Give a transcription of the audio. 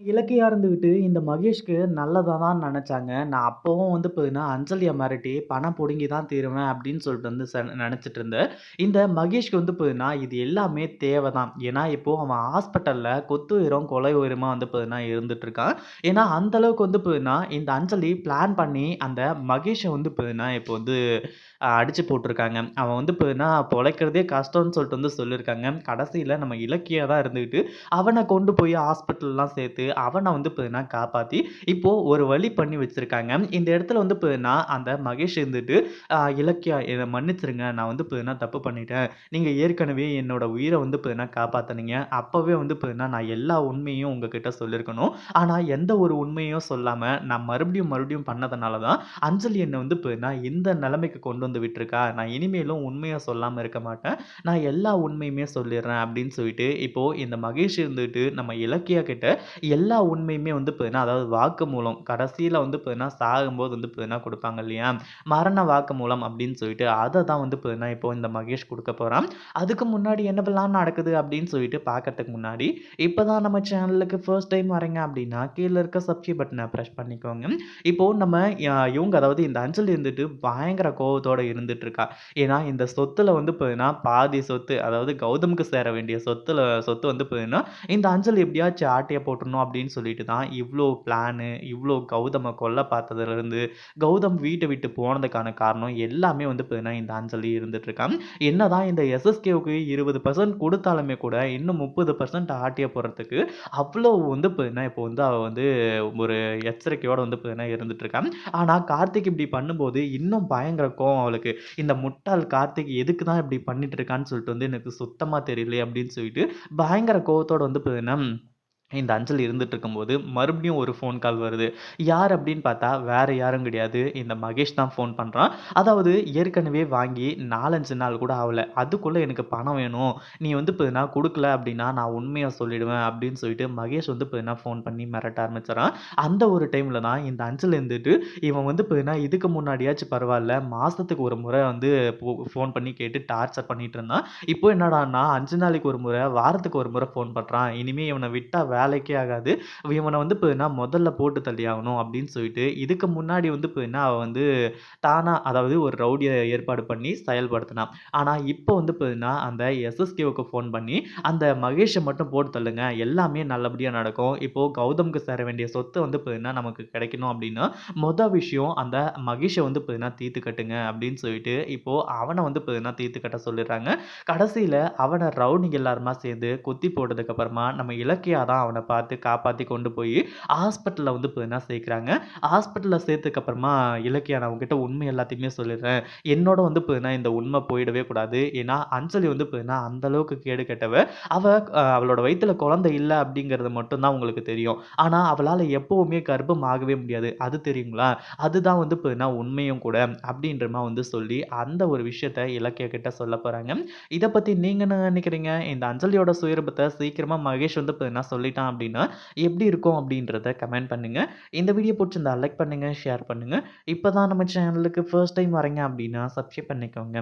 இலக்கியா இருந்துக்கிட்டு இந்த மகேஷ்க்கு நல்லதாக தான் நினச்சாங்க நான் அப்போவும் வந்து பார்த்தீங்கன்னா, அஞ்சலியை மிரட்டி பணம் பிடுங்கி தான் தீருவேன் அப்படின்னு சொல்லிட்டு வந்து ச நினச்சிட்டு இருந்தேன். இந்த மகேஷ்க்கு வந்து பார்த்தீங்கன்னா, இது எல்லாமே தேவை தான். ஏன்னா, இப்போது அவன் ஹாஸ்பிட்டலில் கொத்து உயரம் கொலை உயரமாக வந்து பார்த்தீங்கன்னா இருந்துகிட்ருக்கான் ஏன்னா, அந்த அளவுக்கு வந்து பார்த்தீங்கன்னா, இந்த அஞ்சலி பிளான் பண்ணி அந்த மகேஷை வந்து பார்த்தீங்கன்னா, இப்போ வந்து அடித்து போட்டிருக்காங்க அவன் வந்து பார்த்தீங்கன்னா, பொழைக்கிறதே கஷ்டம்னு சொல்லிட்டு வந்து சொல்லியிருக்காங்க. கடைசியில் நம்ம இலக்கியாக தான் இருந்துக்கிட்டு அவனை கொண்டு போய் ஹாஸ்பிட்டல்லாம் சேர்த்து அவனை வந்து பார்த்தீங்கன்னா காப்பாத்தி, இப்போ ஒரு வழி பண்ணி வச்சிருக்காங்க. இந்த இடத்துல வந்து பார்த்தீங்கன்னா, அந்த மகேஷ் இருந்துட்டு, இலக்கியா இதை மன்னிச்சிருங்க நான் வந்து பார்த்தீங்கன்னா தப்பு பண்ணிட்டேன். நீங்க ஏற்கனவே என்னோட உயிரை வந்து பார்த்தீங்கன்னா காப்பாத்துனீங்க. அப்பவே வந்து பார்த்தீங்கன்னா, நான் எல்லா உண்மையும் உங்ககிட்ட சொல்லியிருக்கணும். ஆனா எந்த ஒரு உண்மையும் சொல்லாம, நான் மறுபடியும் மறுபடியும் பண்ணதுனால தான், அஞ்சலி என்னை வந்து பார்த்தீங்கன்னா, இந்த நிலைமைக்கு கொண்டு வந்து விட்டுருக்கா. நான் இனிமேலும் உண்மைய சொல்லாம இருக்க மாட்டேன். நான் எல்லா உண்மையுமே சொல்லிடுறேன் அப்படின்னு சொல்லிட்டு, இப்போ இந்த மகேஷ் இருந்துட்டு நம்ம இலக்கியா கிட்ட எல்லா உண்மையுமே வந்து பார்த்தீங்கன்னா, அதாவது வாக்குமூலம் கடைசியில் வந்து பார்த்தீங்கன்னா, சாகும்போது வந்து பார்த்தீங்கன்னா கொடுப்பாங்க இல்லையா? மரண வாக்குமூலம் அப்படின்னு சொல்லிட்டு, அதை தான் வந்து பார்த்தீங்கன்னா, இப்போ இந்த மகேஷ் கொடுக்க போகிறான் அதுக்கு முன்னாடி என்னவெல்லாம் நடக்குது அப்படின்னு சொல்லிட்டு பார்க்கறதுக்கு முன்னாடி, இப்போ தான் நம்ம சேனலுக்கு ஃபர்ஸ்ட் டைம் வரீங்க அப்படின்னா, கீழே இருக்க சப்ஸ்கிரைப் பட்டனை ப்ரெஸ் பண்ணிக்கோங்க. இப்போ நம்ம இவங்க அதாவது இந்த அஞ்சல் இருந்துட்டு பயங்கர கோபத்தோடு இருந்துட்டு இருக்கா. ஏன்னா, இந்த சொத்தில் வந்து பார்த்தீங்கன்னா, பாதி சொத்து அதாவது கௌதமுக்கு சேர வேண்டிய சொத்துல சொத்து வந்து பார்த்தீங்கன்னா, இந்த அஞ்சல் எப்படியாச்சும் ஆட்டையை போட்டுறணும் அப்படின்னு சொல்லிட்டு தான் இவ்வளோ பிளானு, இவ்வளோ கௌதமை கொல்ல பார்த்ததுலருந்து, கௌதம் வீட்டை விட்டு போனதுக்கான காரணம் எல்லாமே வந்து பார்த்தீங்கன்னா, இந்த அஞ்சலி இருந்துட்டு என்ன என்னதான் இந்த எஸ்எஸ்கேவுக்கு இருபது பர்சன்ட் கொடுத்தாலுமே கூட, இன்னும் முப்பது பர்சன்ட் ஆட்டிய போகிறதுக்கு அவ்வளோ வந்து பார்த்தீங்கன்னா, இப்போ வந்து அவள் வந்து ஒரு எச்சரிக்கையோடு வந்து பார்த்தீங்கன்னா இருந்துட்டு ஆனால் கார்த்திக் இப்படி பண்ணும்போது இன்னும் பயங்கர கோவம் அவளுக்கு. இந்த முட்டாள் கார்த்திக் எதுக்கு தான் இப்படி பண்ணிட்டு இருக்கான்னு சொல்லிட்டு வந்து எனக்கு சுத்தமாக தெரியலையே அப்படின்னு சொல்லிட்டு, பயங்கர கோவத்தோடு வந்து பார்த்தீங்கன்னா, இந்த அஞ்சல் இருந்துட்டு இருக்கும்போது, மறுபடியும் ஒரு ஃபோன் கால் வருது. யார் அப்படின்னு பார்த்தா, வேற யாரும் கிடையாது. இந்த மகேஷ் தான் ஃபோன் பண்ணுறான் அதாவது ஏற்கனவே வாங்கி 4, 5 நாள் கூட ஆகலை அதுக்குள்ளே எனக்கு பணம் வேணும். நீ வந்து பார்த்தினா கொடுக்கல அப்படின்னா, நான் உண்மையாக சொல்லிடுவேன் அப்படின்னு சொல்லிட்டு மகேஷ் வந்து பார்த்தீங்கன்னா, ஃபோன் பண்ணி மிரட்ட ஆரம்பிச்சிடறான் அந்த ஒரு டைமில் தான் இந்த அஞ்சல் இருந்துட்டு, இவன் வந்து பார்த்தீங்கன்னா, இதுக்கு முன்னாடியாச்சும் பரவாயில்ல மாதத்துக்கு ஒரு முறை வந்து ஃபோன் பண்ணி கேட்டு டார்ச்சர் பண்ணிட்டு இருந்தான். இப்போ என்னடான்னா, அஞ்சு நாளைக்கு ஒரு முறை, வாரத்துக்கு ஒரு முறை ஃபோன் பண்ணுறான் இனிமே இவனை விட்டால் வேலைக்கே ஆகாது. இவனை வந்து பார்த்தீங்கன்னா, முதல்ல போட்டு தள்ளியாகணும் அப்படின்னு சொல்லிட்டு, இதுக்கு முன்னாடி வந்து பார்த்தீங்கன்னா, அவன் வந்து தானா அதாவது ஒரு ரவுடியை ஏற்பாடு பண்ணி செயல்படுத்தினான் ஆனால் இப்போ வந்து பார்த்தீங்கன்னா, அந்த எஸ்எஸ்கேவுக்கு ஃபோன் பண்ணி, அந்த மகேஷை மட்டும் போட்டு தள்ளுங்க. எல்லாமே நல்லபடியாக நடக்கும். இப்போது கௌதமுக்கு சேர வேண்டிய சொத்து வந்து பார்த்தீங்கன்னா, நமக்கு கிடைக்கணும் அப்படின்னா, மொதல் விஷயம் அந்த மகேஷை வந்து பார்த்தீங்கன்னா, தீர்த்து கட்டுங்க அப்படின்னு சொல்லிட்டு, இப்போது அவனை வந்து பார்த்தீங்கன்னா, தீர்த்து கட்ட சொல்லிடுறாங்க. கடைசியில் அவனை ரவுடிங்க எல்லாருமா சேர்ந்து குத்தி போட்டதுக்கப்புறமா நம்ம இலக்கியா தான் அவனை பார்த்து காப்பாற்றி கொண்டு போய் ஹாஸ்பிட்டல்ல வந்து பார்த்தீங்கன்னா சேர்க்குறாங்க ஹாஸ்பிட்டல்ல சேர்த்ததுக்கு அப்புறமா, இலக்கியா நான் உங்ககிட்ட உண்மை எல்லாத்தையுமே சொல்லிடுறேன். என்னோட வந்து பார்த்தீங்கன்னா, இந்த உண்மை போயிடவே கூடாது. ஏன்னா, அஞ்சலி வந்து பார்த்தீங்கன்னா, அந்த அளவுக்கு கேடு கெட்டவ. அவ அவளோட வயித்துல குழந்தை இல்லை அப்படிங்கிறது மட்டும்தான் உங்களுக்கு தெரியும். ஆனா, அவளால எப்பவுமே கர்ப்பம் ஆகவே முடியாது. அது தெரியுங்களா? அதுதான் வந்து பார்த்தீங்கன்னா, உண்மையும் கூட அப்படின்றமா வந்து சொல்லி, அந்த ஒரு விஷயத்த இலக்கிய கிட்ட சொல்லப் போறாங்க. இதை பத்தி நீங்க என்ன நினைக்கிறீங்க? இந்த அஞ்சலியோட சுயரூபத்தை சீக்கிரமா மகேஷ் வந்து பார்த்தீங்கன்னா, சொல்லிட்டான் அப்படின்னா, எப்படி இருக்கும் அப்படின்றத கமெண்ட் பண்ணுங்க. இந்த வீடியோ பிடிச்சிருந்தா லைக் பண்ணுங்க, ஷேர் பண்ணுங்க. இப்போ தான் நம்ம சேனலுக்கு ஃபர்ஸ்ட் டைம் வரீங்க அப்படின்னா, சப்ஸ்கிரைப் பண்ணிக்கோங்க.